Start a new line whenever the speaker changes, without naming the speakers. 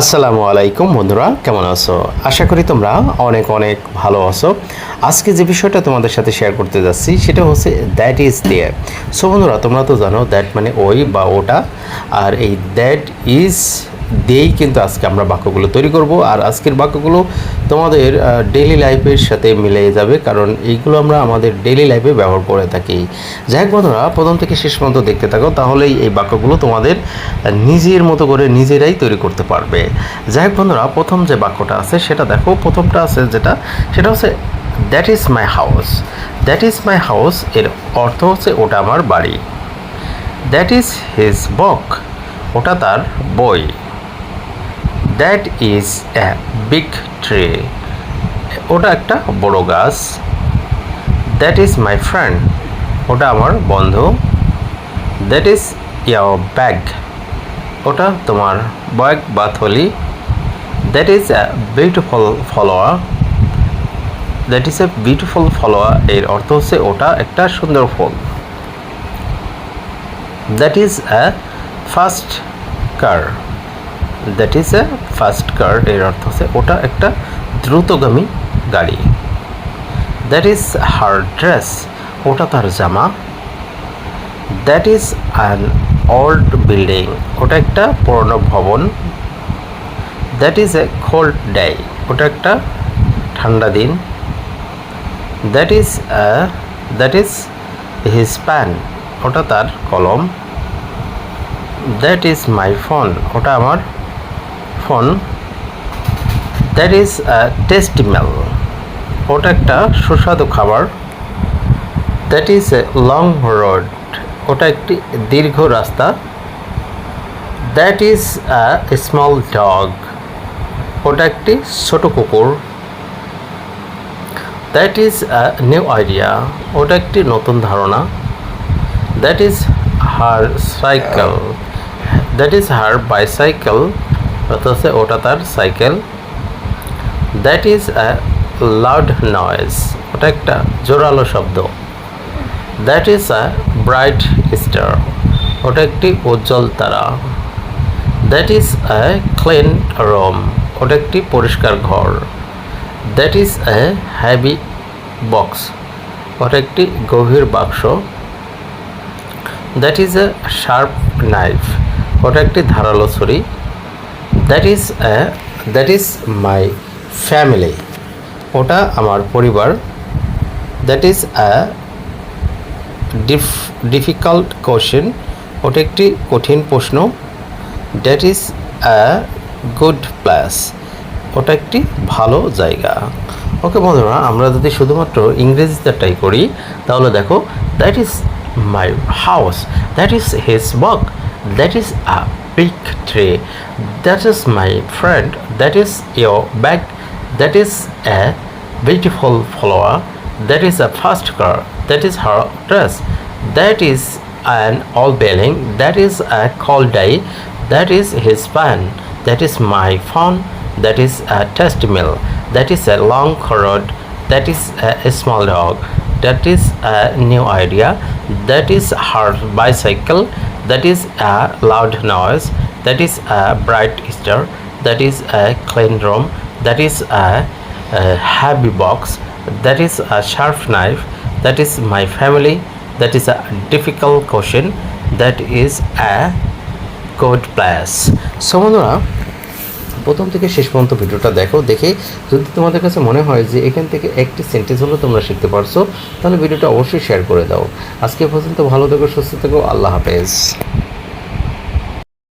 আসসালামু আলাইকুম বন্ধুরা, কেমন আছো? আশা করি তোমরা অনেক অনেক ভালো আছো। আজকে যে বিষয়টা তোমাদের সাথে শেয়ার করতে যাচ্ছি, সেটা হচ্ছে দ্যাট ইজ দেয়ার সো বন্ধুরা, তোমরা তো জানো দ্যাট মানে ওই বা ওটা, আর এই দ্যাট ইজ দিয়েই কিন্তু আজকে আমরা বাক্যগুলো তৈরি করব। আর আজকের বাক্যগুলো তোমাদের ডেইলি লাইফের সাথে মিলে যাবে, কারণ এইগুলো আমরা আমাদের ডেইলি লাইফে ব্যবহার করে থাকি। যাই হোক বন্ধুরা, প্রথম থেকে শেষ পর্যন্ত দেখতে থাকো, তাহলেই এই বাক্যগুলো তোমাদের নিজের মতো করে নিজেরাই তৈরি করতে পারবে। যাই হোক বন্ধুরা, প্রথম যে বাক্যটা আছে, সেটা দেখো। প্রথমটা আছে যেটা, সেটা হচ্ছে that is my house that is my house এর অর্থ হচ্ছে, ওটা আমার বাড়ি। দ্যাট ইজ হিজ বক ওটা তার বই। That is a big tree ওটা একটা বড় গাছ। দ্যাট ইজ মাই ফ্রেন্ড ওটা আমার বন্ধু। দ্যাট ইজ ইয়ার ব্যাগ ওটা তোমার ব্যাগ বা থলি। That is a beautiful flower that is a beautiful flower এর অর্থ হচ্ছে ওটা একটা সুন্দর ফুল। That is a first car that is a first car এর অর্থ হচ্ছে ওটা একটা দ্রুতগামী গাড়ি। দ্যাট ইজ হার ড্রেস ওটা তার জামা। That is an old building ওটা একটা পুরনো ভবন। That is a cold day ওটা একটা ঠান্ডা দিন। That is that is his pen ওটা তার কলম। দ্যাট ইজ মাই ফোন ওটা আমার phone that is tasty meal ওটা একটা সুস্বাদু খাবার। That is a long road ওটা একটি দীর্ঘ রাস্তা। That is a small dog ওটা একটি ছোট কুকুর। দ্যাট ইজ নিউ আইডিয়া ওটা একটি নতুন ধারণা। That is her cycle that is her bicycle অথচ ওটা তার cycle. That is a loud noise ওটা একটা জোরালো শব্দ। That is a bright star ওটা একটি উজ্জ্বল তারা। That is a clean room ওটা একটি পরিষ্কার ঘর। That is a heavy box ওটা একটি গভীর বাক্স। That is a sharp knife ওটা একটি ধারালো ছুরি। That is that is my family ওটা আমার পরিবার। That is a dif difficult question ওটা একটি কঠিন প্রশ্ন। That is a good place ওটা একটি ভালো জায়গা। ওকে বন্ধুরা, আমরা যদি শুধুমাত্র ইংরেজিতে ট্রাই করি, তাহলে দেখো that is my house that is his work that is a big tree that is my friend that is your bag that is a beautiful flower that is a fast car that is her dress that is an all belling that is a cold day that is his pan that is my phone that is a test mill that is a long road that is a small dog that is a new idea that is her bicycle that is a loud noise that is a bright star that is a clean room that is a, a heavy box that is a sharp knife that is my family that is a difficult question that is a good place so প্রথম থেকে শেষ পর্যন্ত ভিডিওটা দেখো, দেখে যদি তোমাদের কাছে মনে হয় যে এখান থেকে একটি সেন্টেন্স হলেও তোমরা শিখতে পারছ, তাহলে ভিডিওটা অবশ্যই শেয়ার করে দাও। আজকে পর্যন্ত ভালো থেকো, সুস্থ থেকো, আল্লাহ হাফেজ।